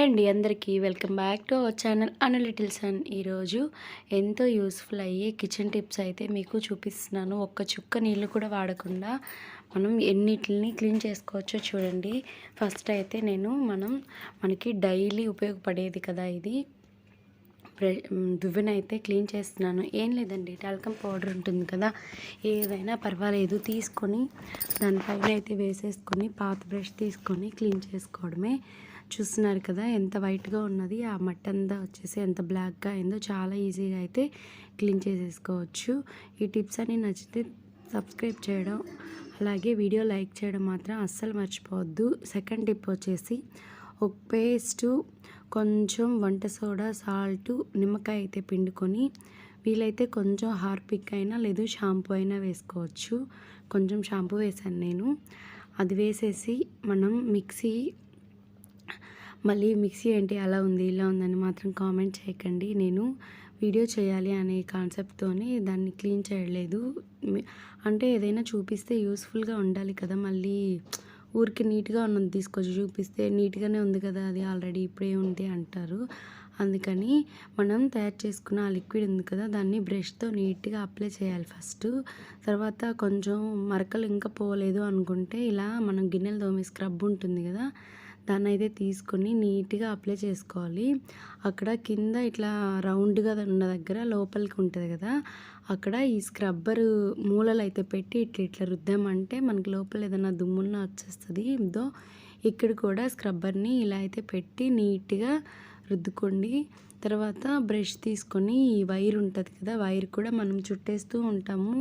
Hi అండి అందరికీ. Welcome back to our channel Anu. Little sun ఈరోజు ఎంతో యూస్ఫుల్ అయ్యే కిచెన్ టిప్స్ అయితే మీకు చూపిస్తున్నాను. ఒక్క చుక్క నీళ్ళు కూడా వాడకుండా మనం ఎన్నిటిని క్లీన్ చేసుకోవచ్చో చూడండి. ఫస్ట్ అయితే నేను మనం మనకి డైలీ ఉపయోగపడేది కదా ఇది. దువ్వెన అయితే క్లీన్ చేస్తున్నాను. ఏం లేదండి టాల్కమ్ పౌడర్ ఉంటుంది కదా. ఏదైనా పర్వాలేదు తీసుకొని దానిపైన అయితే వేసేసుకొని పాత బ్రష్ తీసుకొని క్లీన్ చేసుకోవడమే. చూస్తున్నారు కదా ఎంత వైట్గా ఉన్నది ఆ మట్టి అంతా వచ్చేసి ఎంత బ్లాక్గా అయిందో చాలా ఈజీగా అయితే క్లీన్ చేసేసుకోవచ్చు. ఈ టిప్స్ అన్ని నచ్చితే సబ్స్క్రైబ్ చేయడం అలాగే వీడియో లైక్ చేయడం మాత్రం అస్సలు మర్చిపోవద్దు. సెకండ్ టిప్ వచ్చేసి ఒక పేస్టు కొంచెం వంట సోడా సాల్ట్ నిమ్మకాయ అయితే పిండుకొని వీలైతే కొంచెం హార్పిక్ అయినా లేదు షాంపూ అయినా వేసుకోవచ్చు. కొంచెం షాంపూ వేసాను నేను. అది వేసేసి మనం మిక్సీ మళ్ళీ మిక్సీ ఏంటి అలా ఉంది ఇలా ఉందని మాత్రం కామెంట్ చేయకండి. నేను వీడియో చేయాలి అనే కాన్సెప్ట్తోని దాన్ని క్లీన్ చేయలేదు. అంటే ఏదైనా చూపిస్తే యూస్ఫుల్గా ఉండాలి కదా మళ్ళీ ఊరికి నీట్గా ఉన్నది తీసుకొచ్చి చూపిస్తే నీట్గానే ఉంది కదా అది ఆల్రెడీ ఇప్పుడే ఉంది అంటారు. అందుకని మనం తయారు చేసుకున్న ఆ లిక్విడ్ ఉంది కదా దాన్ని బ్రష్తో నీట్గా అప్లై చేయాలి ఫస్ట్. తర్వాత కొంచెం మరకలు ఇంకా పోలేదు అనుకుంటే ఇలా మనం గిన్నెలు తోమే స్క్రబ్ ఉంటుంది కదా దాన్ని అయితే తీసుకొని నీట్గా అప్లై చేసుకోవాలి. అక్కడ కింద ఇట్లా రౌండ్గా ఉన్న దగ్గర లోపలికి ఉంటుంది కదా అక్కడ ఈ స్క్రబ్బరు మూలలు అయితే పెట్టి ఇట్లా ఇట్లా రుద్దామంటే మనకి లోపల ఏదైనా దుమ్మున్న వచ్చేస్తుంది. ఇదో ఇక్కడ కూడా స్క్రబ్బర్ని ఇలా అయితే పెట్టి నీట్గా రుద్దుకోండి. తర్వాత బ్రష్ తీసుకొని ఈ వైర్ ఉంటుంది కదా వైర్ కూడా మనం చుట్టేస్తూ ఉంటాము.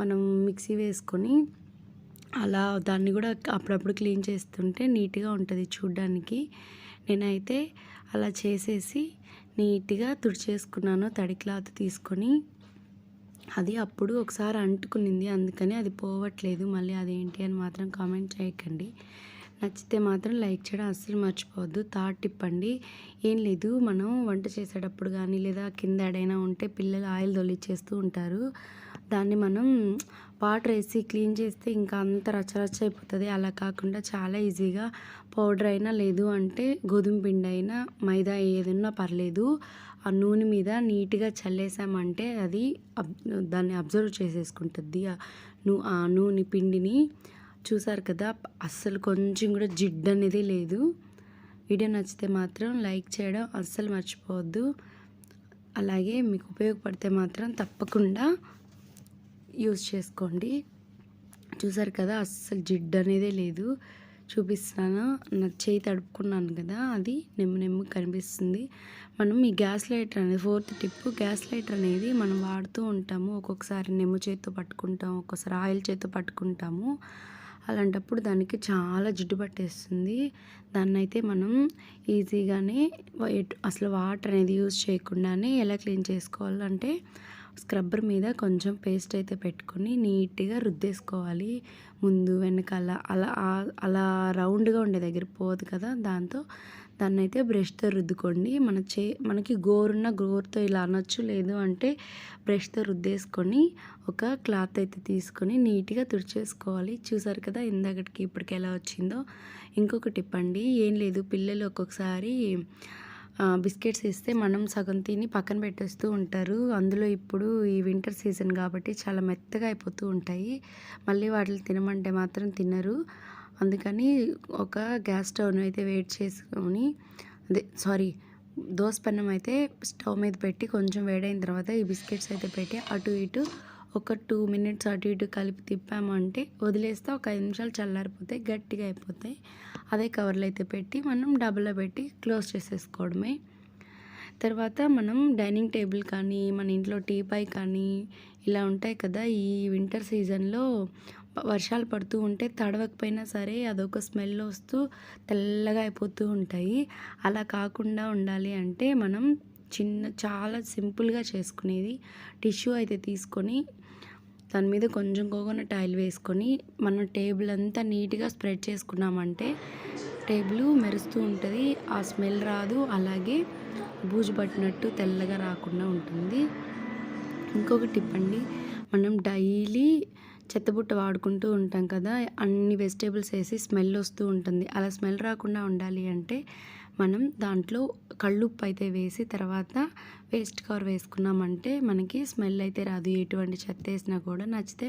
మనం మిక్సీ వేసుకొని అలా దాన్ని కూడా అప్పుడప్పుడు క్లీన్ చేస్తుంటే నీట్గా ఉంటుంది చూడ్డానికి. నేనైతే అలా చేసేసి నీట్గా తుడిచేసుకున్నాను తడి క్లాత్ తీసుకొని. అది అప్పుడు ఒకసారి అంటుకునింది అందుకని అది పోవట్లేదు. మళ్ళీ అదేంటి అని మాత్రం కామెంట్ చేయకండి. నచ్చితే మాత్రం లైక్ చేయడం అస్సలు మర్చిపోవద్దు. థాట్ టిప్పండి. ఏం లేదు మనం వంట చేసేటప్పుడు కానీ లేదా కింద ఎడైనా ఉంటే పిల్లలు ఆయిల్ తొలిచేస్తూ ఉంటారు. దాన్ని మనం వాటర్ వేసి క్లీన్ చేస్తే ఇంకా అంత రచ్చరచ్చ అయిపోతుంది. అలా కాకుండా చాలా ఈజీగా పౌడర్ అయినా లేదు అంటే గోధుమ పిండి అయినా మైదా ఏదైనా పర్లేదు. ఆ నూనె మీద నీట్గా చల్లేసామంటే అది దాన్ని అబ్జర్వ్ చేసేసుకుంటుంది. ఆ నూనె పిండిని చూసారు కదా అస్సలు కొంచెం కూడా జిడ్ అనేది లేదు. వీడియో నచ్చితే మాత్రం లైక్ చేయడం అస్సలు మర్చిపోవద్దు. అలాగే మీకు ఉపయోగపడితే మాత్రం తప్పకుండా యూస్ చేసుకోండి. చూసారు కదా అస్సలు జిడ్డు అనేది లేదు. చూపిస్తున్నాను నా చేయి తడుపుకున్నాను కదా అది నెమ్మ నెమ్మ కనిపిస్తుంది. మనం ఈ గ్యాస్ లైటర్ అనేది ఫోర్త్ టిప్ గ్యాస్ లైటర్ అనేది మనం వాడుతూ ఉంటాము. ఒక్కొక్కసారి నెమ్ము చేతితో పట్టుకుంటాము ఒక్కొక్కసారి ఆయిల్ చేతితో పట్టుకుంటాము. అలాంటప్పుడు దానికి చాలా జిడ్డు పట్టేస్తుంది. దాన్ని అయితే మనం ఈజీగానే అసలు వాటర్ అనేది యూజ్ చేయకుండానే ఎలా క్లీన్ చేసుకోవాలంటే స్క్రబ్బర్ మీద కొంచెం పేస్ట్ అయితే పెట్టుకొని నీట్గా రుద్దేసుకోవాలి. ముందు వెనకాల అలా అలా రౌండ్గా ఉండే దగ్గర పోదు కదా దాంతో దాన్ని అయితే బ్రష్తో రుద్దుకోండి. మన చే మనకి గోరున్న గోరుతో ఇలా అనొచ్చు లేదు అంటే బ్రష్తో రుద్దేసుకొని ఒక క్లాత్ అయితే తీసుకొని నీట్గా తుడిచేసుకోవాలి. చూసారు కదా ఇందాకటికి ఇప్పటికి ఎలా వచ్చిందో. ఇంకొక టిప్ అండి ఏం లేదు పిల్లలు ఒక్కొక్కసారి బిస్కెట్స్ ఇస్తే మనం సగం తిని పక్కన పెట్టేస్తూ ఉంటారు. అందులో ఇప్పుడు ఈ వింటర్ సీజన్ కాబట్టి చాలా మెత్తగా అయిపోతూ ఉంటాయి. మళ్ళీ వాటిని తినమంటే మాత్రం తినరు. అందుకని ఒక గ్యాస్ స్టవ్ను అయితే వెయిట్ చేసుకొని అదే సారీ దోసపెన్నం అయితే స్టవ్ మీద పెట్టి కొంచెం వేడైన తర్వాత ఈ బిస్కెట్స్ అయితే పెట్టి అటు ఇటు ఒక టూ మినిట్స్ అటు ఇటు కలిపి తిప్పామంటే వదిలేస్తే ఒక ఐదు నిమిషాలు చల్లారిపోతాయి గట్టిగా అయిపోతాయి. అదే కవర్లో అయితే పెట్టి మనం డబ్బులో పెట్టి క్లోజ్ చేసేసుకోవడమే. తర్వాత మనం డైనింగ్ టేబుల్ కానీ మన ఇంట్లో టీపాయ్ కానీ ఇలా ఉంటాయి కదా ఈ వింటర్ సీజన్లో వర్షాలు పడుతూ ఉంటే తడవకపోయినా సరే అదొక స్మెల్ వస్తూ తెల్లగా అయిపోతూ ఉంటాయి. అలా కాకుండా ఉండాలి అంటే మనం చిన్న చాలా సింపుల్గా చేసుకునేది. టిష్యూ అయితే తీసుకొని దాని మీద కొంచెం కోకోనట్ ఆయిల్ వేసుకొని మనం టేబుల్ అంతా నీట్గా స్ప్రెడ్ చేసుకున్నామంటే టేబుల్ మెరుస్తూ ఉంటుంది ఆ స్మెల్ రాదు అలాగే బూజు పట్టినట్టు తెల్లగా రాకుండా ఉంటుంది. ఇంకొక టిప్ అండి మనం డైలీ చెత్తబుట్ట వాడుకుంటూ ఉంటాం కదా అన్ని వెజిటేబుల్స్ వేసి స్మెల్ వస్తూ ఉంటుంది. అలా స్మెల్ రాకుండా ఉండాలి అంటే మనం దాంట్లో కళ్ళుప్పు అయితే వేసి తర్వాత వేస్ట్ కవర్ వేసుకున్నామంటే మనకి స్మెల్ అయితే రాదు. ఎటువంటి చెత్త వేసినా కూడా నచ్చితే